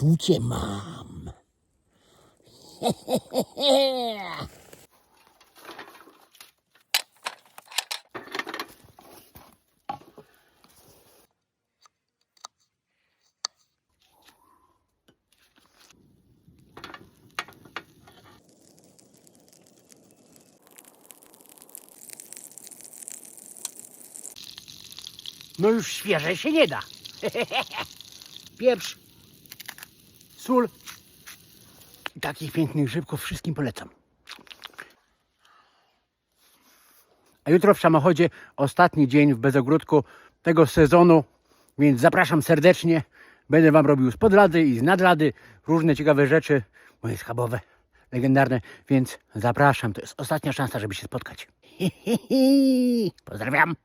Tu mam. No już świeże się nie da. Pieprz, sól takich pięknych grzybków wszystkim polecam. A jutro w samochodzie ostatni dzień w Bezogródku tego sezonu, więc zapraszam serdecznie. Będę Wam robił z podlady i z nadlady różne ciekawe rzeczy, moje schabowe, legendarne, więc zapraszam. To jest ostatnia szansa, żeby się spotkać. Pozdrawiam.